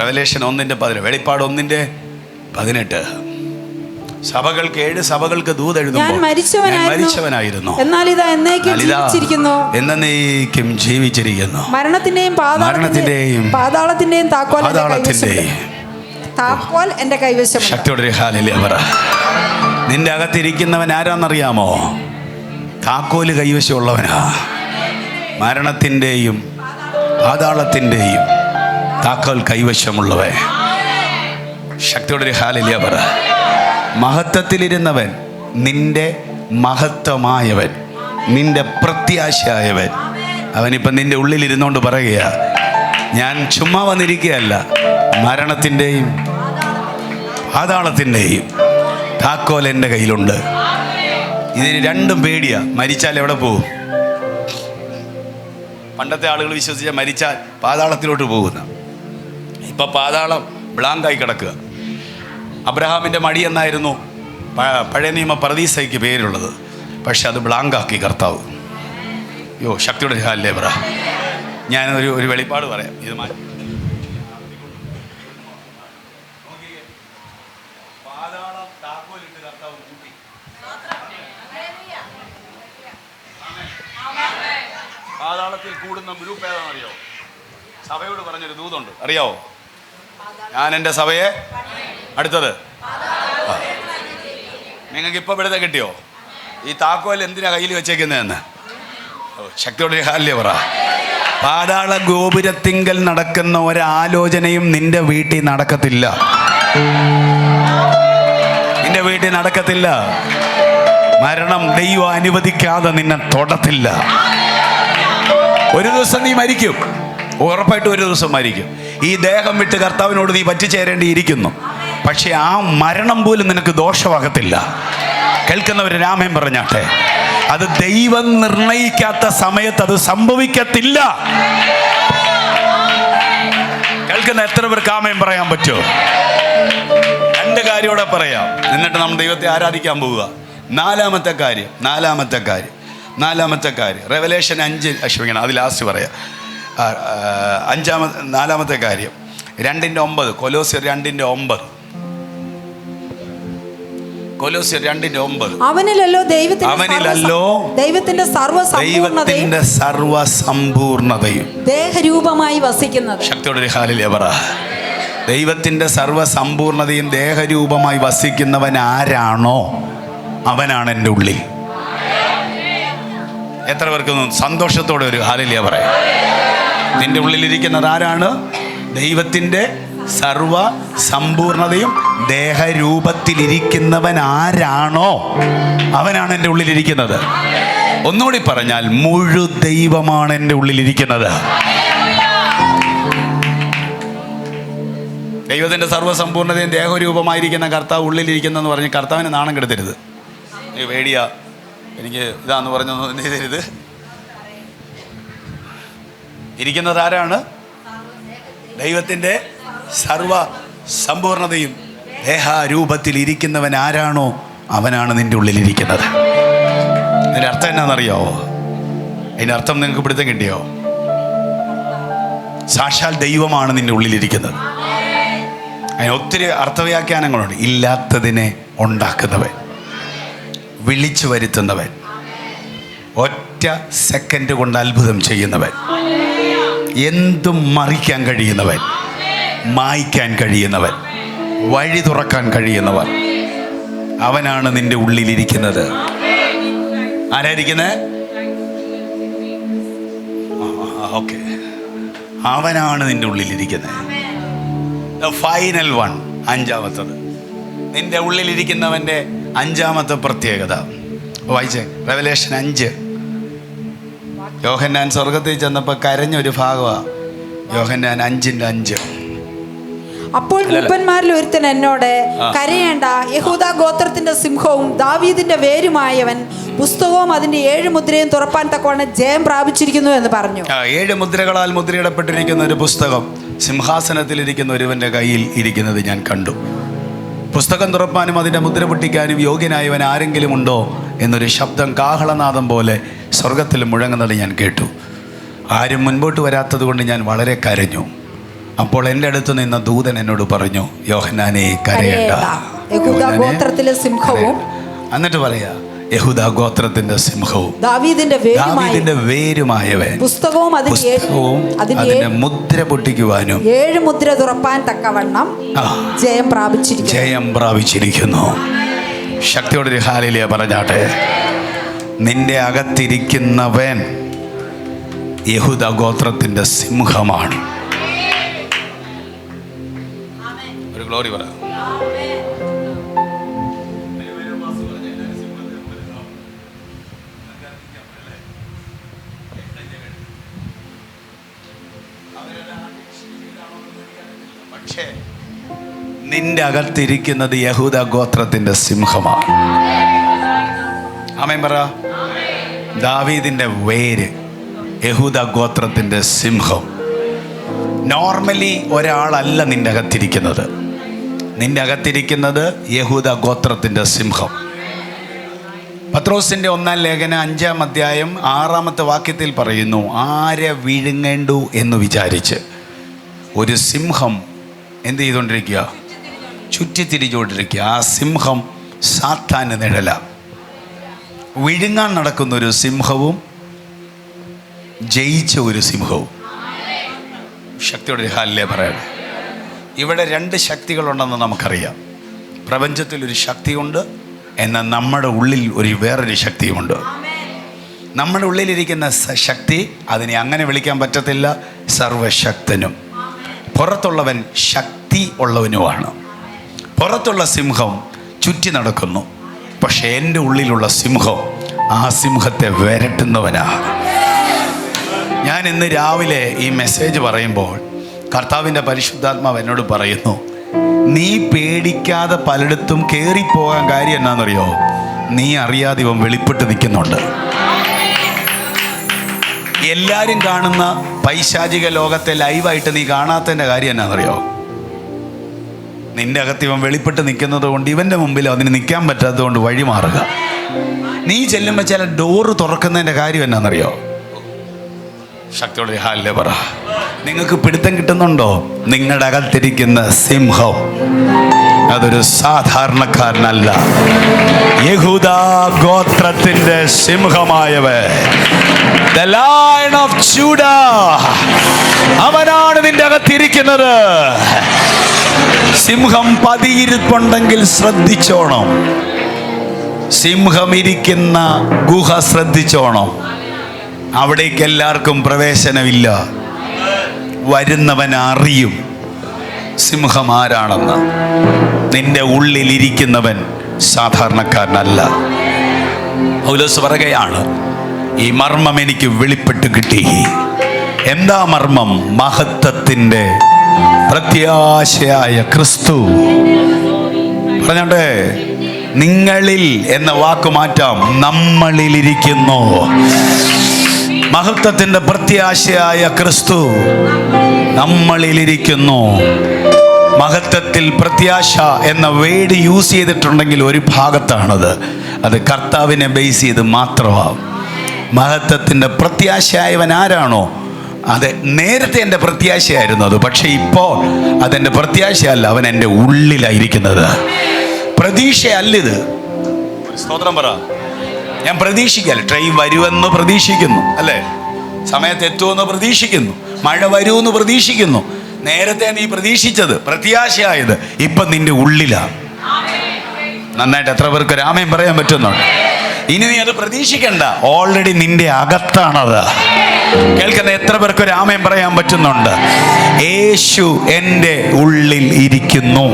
Revelation ഒന്നിന്റെ പതിനെട്ട് വെളിപ്പാട് ഒന്നിന്റെ പതിനെട്ട്. സഭകൾക്ക് ഏഴ് സഭകൾക്ക് ദൂത് മരിച്ചവനായിരുന്നു. എന്നാൽ ഇതാ എന്നേക്കും ജീവിച്ചിരിക്കുന്നു. എന്നേക്കും ജീവിച്ചിരിക്കുന്നു. മരണത്തിന്റെയും മരണത്തിന്റെയും പാതാളത്തിന്റെയും താക്കോൽ എന്റെ കൈവശം ശക്തിയുടെ ഹാലിലെ നിന്റെ അകത്തിരിക്കുന്നവൻ ആരാന്നറിയാമോ? താക്കോൽ കൈവശമുള്ളവനാ. മരണത്തിന്റെയും പാതാളത്തിന്റെയും താക്കോൽ കൈവശമുള്ളവൻ. ശക്തിയുടെ ഒരു ഹാലില്ല പറ. മഹത്വത്തിലിരുന്നവൻ നിന്റെ മഹത്വമായവൻ നിന്റെ പ്രത്യാശയായവൻ. അവനിപ്പം നിന്റെ ഉള്ളിലിരുന്നുകൊണ്ട് പറയുക ഞാൻ ചുമ്മാ വന്നിരിക്കുകയല്ല മരണത്തിന്റെയും പാതാളത്തിന്റെയും താക്കോൽ എന്റെ കയ്യിലുണ്ട്. ഇതിന് രണ്ടും പേടിയാ മരിച്ചാൽ എവിടെ പോകും? പണ്ടത്തെ ആളുകൾ വിശ്വസിച്ചാൽ മരിച്ചാൽ പാതാളത്തിലോട്ട് പോകുന്ന. ഇപ്പൊ പാതാളം ബ്ലാങ്കായി കിടക്കുക. അബ്രഹാമിന്റെ മടി എന്നായിരുന്നു പഴയ നിയമ പ്രതീസയ്ക്ക് പേരുള്ളത് പക്ഷെ അത് ബ്ലാങ്കാക്കി കർത്താവ്. യോ ശക്തിയുടെ ഹാലിലേ പറ ഞാനൊരു ഒരു വെളിപ്പാട് പറയാം. ഇത് മാറ്റി പാതാളത്തിൽ കൂടുന്ന ഗ്രൂപ്പ് ഏതാണെന്നറിയോ? സഭയോട് പറഞ്ഞൊരു ദൂതുണ്ട്. അറിയാവോ? ഞാൻ എന്റെ സഭയെ അടുത്തത്. നിങ്ങൾക്ക് ഇപ്പൊ ഇവിടുത്തെ കിട്ടിയോ? ഈ താക്കോൽ എന്തിനാ കയ്യിൽ വെച്ചേക്കുന്നതെന്ന്? ശക്തിയോടെ ഹാല്യ പറ. പാതാള ഗോപുരത്തിങ്കൽ നടക്കുന്ന ഒരാലോചനയും നിന്റെ വീട്ടിൽ നടക്കത്തില്ല. നിന്റെ വീട്ടിൽ നടക്കത്തില്ല. മരണം ദൈവം അനുവദിക്കാതെ നിന്നെ തൊടത്തില്ല. ഒരു ദിവസം നീ മരിക്കും. ഉറപ്പായിട്ട് ഒരു ദിവസം മരിക്കും. ഈ ദേഹം വിട്ട് കർത്താവിനോട് നീ പറ്റിച്ചേരേണ്ടിയിരിക്കുന്നു. പക്ഷെ ആ മരണം പോലും നിനക്ക് ദോഷമാകത്തില്ല. കേൾക്കുന്നവർ രാമൻ പറഞ്ഞാട്ടെ. അത് ദൈവം നിർണയിക്കാത്ത സമയത്ത് അത് സംഭവിക്കത്തില്ല. കേൾക്കുന്ന എത്ര പേർക്ക് ആമയം പറയാൻ പറ്റുമോ? രണ്ട് കാര്യം ഇവിടെ പറയാം. എന്നിട്ട് നമ്മൾ ദൈവത്തെ ആരാധിക്കാൻ പോവുക. നാലാമത്തെ കാര്യം നാലാമത്തെ കാര്യം നാലാമത്തെ കാര്യം. റെവലേഷൻ അഞ്ച് ക്ഷമിക്കണം അത് ലാസ്റ്റ് പറയാം. അഞ്ചാമത്തെ നാലാമത്തെ കാര്യം. രണ്ടിന്റെ ഒമ്പത്. കൊലോസ്യർ രണ്ടിന്റെ ഒമ്പത്. കൊലോസിയർ ഒമ്പത്. അവനിലല്ലോ ദൈവത്തിന്റെ അവനിലല്ലോ ദൈവത്തിന്റെ സർവസമ്പൂർണതയും ദേഹരൂപമായി വസിക്കുന്നത്. ശക്തിയുടെ പറ. സർവസമ്പൂർണതയും ദേഹരൂപമായി വസിക്കുന്നവൻ ആരാണോ അവനാണ് എന്റെ ഉള്ളിൽ. എത്ര പേർക്കൊന്നും സന്തോഷത്തോടെ ഒരു ഹാലിലിയ പറയാം നിന്റെ ഉള്ളിലിരിക്കുന്നത് ആരാണ്? ദൈവത്തിന്റെ സർവ സമ്പൂർണതയും ദേഹരൂപത്തിലിരിക്കുന്നവൻ ആരാണോ അവനാണ് എന്റെ ഉള്ളിലിരിക്കുന്നത്. ഒന്നുകൂടി പറഞ്ഞാൽ മുഴു ദൈവമാണ് എന്റെ ഉള്ളിലിരിക്കുന്നത്. ദൈവത്തിന്റെ സർവസമ്പൂർണതയും ദേഹരൂപമായിരിക്കുന്ന കർത്താവ് ഉള്ളിലിരിക്കുന്നെന്ന് പറഞ്ഞ് കർത്താവിന് നാണം കെടുത്തരുത്. നീ പേടിയാ. എനിക്ക് ഇതാന്ന് പറഞ്ഞൊന്നും ചെയ്തരുത് ഇരിക്കുന്നത് ആരാണ് ദൈവത്തിന്റെ സർവ സമ്പൂർണതയും ദേഹാരൂപത്തിൽ ഇരിക്കുന്നവൻ ആരാണോ അവനാണ് നിന്റെ ഉള്ളിലിരിക്കുന്നത്. അതിന്റെ അർത്ഥം എന്നാണെന്നറിയാവോ അതിന്റെ അർത്ഥം നിങ്ങൾക്ക് പിടുത്തം കിട്ടിയോ? സാക്ഷാൽ ദൈവമാണ് നിന്റെ ഉള്ളിലിരിക്കുന്നത്. അതിന് ഒത്തിരി അർത്ഥവ്യാഖ്യാനങ്ങളുണ്ട്. ഇല്ലാത്തതിനെ ഉണ്ടാക്കുന്നവൻ വിളിച്ചു വരുത്തുന്നവൻ ഒറ്റ സെക്കൻഡ് കൊണ്ട് അത്ഭുതം ചെയ്യുന്നവൻ. എന്തും മറിക്കാൻ കഴിയുന്നവൻ. മായ്ക്കാൻ കഴിയുന്നവൻ. വഴി തുറക്കാൻ കഴിയുന്നവൻ. അവനാണ് നിന്റെ ഉള്ളിലിരിക്കുന്നത്. ആരായിരിക്കുന്നത് ഓക്കെ. അവനാണ് നിന്റെ ഉള്ളിലിരിക്കുന്നത് ഫൈനൽ വൺ അഞ്ചാമത്തത്. നിന്റെ ഉള്ളിലിരിക്കുന്നവന്റെ അഞ്ചാമത്തെ പ്രത്യേകത. വായിച്ചേ റെവലേഷൻ അഞ്ച്. യോഹന്നാൻ സ്വർഗത്തിൽ ചെന്നപ്പോൾ കരഞ്ഞൊരു ഭാഗമാണ് യോഹന്നാൻ അഞ്ചിന്റെ അഞ്ച്. അപ്പോൾ മൂപ്പന്മാരിൽ ഒരുത്തൻ എന്നോട് കരയേണ്ട യഹൂദ ഗോത്രത്തിന്റെ സിംഹവും ദാവീദിന്റെ വേരുമായവൻ പുസ്തകവും അതിന്റെ ഏഴ് മുദ്രയും തുറപ്പാൻ തക്കവണ്ണം ജയം പ്രാപിച്ചിരിക്കുന്നു എന്ന് പറഞ്ഞു. ആ, ഏഴ് മുദ്രകളാൽ മുദ്രയിടപ്പെട്ടിരിക്കുന്ന ഒരു പുസ്തകം സിംഹാസനത്തിൽ ഇരിക്കുന്ന ഒരുവന്റെ കയ്യിൽ ഇരിക്കുന്നത് ഞാൻ കണ്ടു. പുസ്തകം തുറപ്പാനും അതിന്റെ മുദ്ര പൊട്ടിക്കാനും യോഗ്യനായവൻ ആരെങ്കിലും ഉണ്ടോ? എന്നൊരു ശബ്ദം കാഹളനാദം പോലെ സ്വർഗത്തിൽ മുഴങ്ങുന്നത് ഞാൻ കേട്ടു. ആരും മുൻപോട്ട് വരാത്തത് കൊണ്ട് ഞാൻ വളരെ കരഞ്ഞു. അപ്പോൾ എന്റെ അടുത്ത് നിന്ന ദൂതൻ എന്നോട് പറഞ്ഞു യോഹനാനെ കരയണ്ട. ഗോത്രത്തിലെ സിംഹവും കരയണ്ട." എന്നിട്ട് പറയാ യഹൂദ ഗോത്രത്തിന്റെ സിംഹവും ദാവീദിന്റെ വേരുമായവൻ പുസ്തകവും പുസ്തകവും അതിന്റെ മുദ്ര പൊട്ടിക്കുവാനും ഏഴ് മുദ്ര തുറപ്പാൻ തക്കവണ്ണം ജയം പ്രാപിച്ചിരിക്കുന്നു. ജയം പ്രാപിച്ചിരിക്കുന്നു. ശക്തിയോടൊരു ഹാലിലിയ പറഞ്ഞാട്ടെ. നിന്റെ അകത്തിരിക്കുന്നവൻ യഹൂദ ഗോത്രത്തിന്റെ സിംഹമാണ്. ഒരു ഗ്ലോറി പറ. നിന്റെ അകത്തിരിക്കുന്നത് യഹൂദ ഗോത്രത്തിന്റെ സിംഹമാണ്. ആമേൻ പറ. ദാവീദിന്റെ വേര് യഹൂദ ഗോത്രത്തിന്റെ സിംഹം. നോർമലി ഒരാളല്ല നിന്റെ അകത്തിരിക്കുന്നത്. നിന്റെ അകത്തിരിക്കുന്നത് യഹൂദ ഗോത്രത്തിന്റെ സിംഹം. പത്രോസിന്റെ ഒന്നാം ലേഖന അഞ്ചാം അധ്യായം ആറാമത്തെ വാക്യത്തിൽ പറയുന്നു ആരെ വിഴുങ്ങേണ്ടു? എന്ന് വിചാരിച്ച് ഒരു സിംഹം എന്ത് ചെയ്തുകൊണ്ടിരിക്കുക? ചുറ്റിത്തിരിച്ചുകൊണ്ടിരിക്കുക ആ സിംഹം സാത്താന് നിഴല. വിഴുങ്ങാൻ നടക്കുന്ന ഒരു സിംഹവും ജയിച്ച ഒരു സിംഹവും. ശക്തിയുടെ ഒരു ഹാലിലേ പറയണം. ഇവിടെ രണ്ട് ശക്തികളുണ്ടെന്ന് നമുക്കറിയാം. പ്രപഞ്ചത്തിൽ ഒരു ശക്തിയുണ്ട് എന്നാൽ നമ്മുടെ ഉള്ളിൽ ഒരു വേറൊരു ശക്തിയുമുണ്ട്. നമ്മുടെ ഉള്ളിലിരിക്കുന്ന ശക്തി അതിനെ അങ്ങനെ വിളിക്കാൻ പറ്റത്തില്ല. സർവശക്തനും. പുറത്തുള്ളവൻ ശക്തി ഉള്ളവനുമാണ്. പുറത്തുള്ള സിംഹം ചുറ്റി നടക്കുന്നു. പക്ഷെ എന്റെ ഉള്ളിലുള്ള സിംഹം ആ സിംഹത്തെ വരട്ടുന്നവനാ. ഞാൻ ഇന്ന് രാവിലെ ഈ മെസ്സേജ് പറയുമ്പോൾ കർത്താവിന്റെ പരിശുദ്ധാത്മാവ് എന്നോട് പറയുന്നു നീ പേടിക്കാതെ പലയിടത്തും കയറിപ്പോകാൻ കാര്യം എന്നാണെന്നറിയോ നീ അറിയാതെ ഇവൻ വെളിപ്പെട്ട് നിൽക്കുന്നുണ്ട്. എല്ലാവരും കാണുന്ന പൈശാചിക ലോകത്തെ ലൈവായിട്ട് നീ കാണാത്തതിന്റെ കാര്യം എന്നാണെന്നറിയോ നിന്റെ അകത്ത് ഇവൻ വെളിപ്പെട്ട് നിൽക്കുന്നത് കൊണ്ട് ഇവന്റെ മുമ്പിൽ അതിന് നിൽക്കാൻ പറ്റാത്തത് കൊണ്ട് വഴി മാറുക. നീ ചെല്ലുമ്പോൾ ചില ഡോറ് തുറക്കുന്നതിന്റെ കാര്യം എന്നാണെന്നറിയോ ശക്തിയോടെ ഹാലിലെ പറ. നിങ്ങൾക്ക് പിടുത്തം കിട്ടുന്നുണ്ടോ? നിങ്ങളുടെ അകത്തിരിക്കുന്ന സിംഹം. അതൊരു സാധാരണക്കാരനല്ല. യഹൂദ ഗോത്രത്തിന്റെ സിംഹമായവ. അവനാണ് നിന്റെ അകത്തിരിക്കുന്നത്. സിംഹം പതിയിരിപ്പുണ്ടെങ്കിൽ ശ്രദ്ധിച്ചോണം. സിംഹം ഇരിക്കുന്ന ഗുഹ ശ്രദ്ധിച്ചോണം. അവിടേക്ക് എല്ലാവർക്കും പ്രവേശനമില്ല. വരുന്നവൻ അറിയും സിംഹം ആരാണെന്ന്. നിന്റെ ഉള്ളിലിരിക്കുന്നവൻ സാധാരണക്കാരനല്ല. പൗലോസ് പറയുകയാണ് ഈ മർമ്മം എനിക്ക് വെളിപ്പെട്ട് കിട്ടി. എന്താ മർമ്മം? മഹത്വത്തിന്റെ പ്രത്യാശയായ ക്രിസ്തു. പറഞ്ഞോട്ടെ നിങ്ങളിൽ എന്ന വാക്ക് മാറ്റാം നമ്മളിലിരിക്കുന്നു. മഹത്വത്തിന്റെ പ്രത്യാശയായ ക്രിസ്തു നമ്മളിലിരിക്കുന്നു. മഹത്വത്തിൽ പ്രത്യാശ എന്ന വേഡ് യൂസ് ചെയ്തിട്ടുണ്ടെങ്കിൽ ഒരു ഭാഗത്താണത്. അത് കർത്താവിനെ ബേസ് ചെയ്ത് മാത്രമാണ് മഹത്വത്തിന്റെ പ്രത്യാശയായവൻ ആരാണോ? അത് നേരത്തെ എന്റെ പ്രത്യാശയായിരുന്നു അത് പക്ഷേ ഇപ്പോൾ അതെന്റെ പ്രത്യാശയല്ല അവൻ എന്റെ ഉള്ളിലായിരിക്കുന്നത്. പ്രതീക്ഷയല്ലിത് സ്തോത്രം പറ. ഞാൻ പ്രതീക്ഷിക്കല്ല ട്രെയിൻ വരുമെന്ന് പ്രതീക്ഷിക്കുന്നു അല്ലേ? സമയത്ത് എത്തുമെന്ന് പ്രതീക്ഷിക്കുന്നു മഴ വരുമെന്ന് പ്രതീക്ഷിക്കുന്നു. നേരത്തെ നീ പ്രതീക്ഷിച്ചത് പ്രത്യാശയായത് ഇപ്പം നിന്റെ ഉള്ളിലാണ് നന്നായിട്ട് എത്ര പേർക്ക് രാമയും പറയാൻ പറ്റുന്നുണ്ട്? ഇനി നീ അത് പ്രതീക്ഷിക്കണ്ട ഓൾറെഡി നിന്റെ അകത്താണത്. കേൾക്കുന്ന എത്ര പേർക്ക് ഒരു ആമയം പറയാൻ പറ്റുന്നുണ്ട്? യേശു എന്റെ ഉള്ളിൽ ഇരിക്കുന്നു.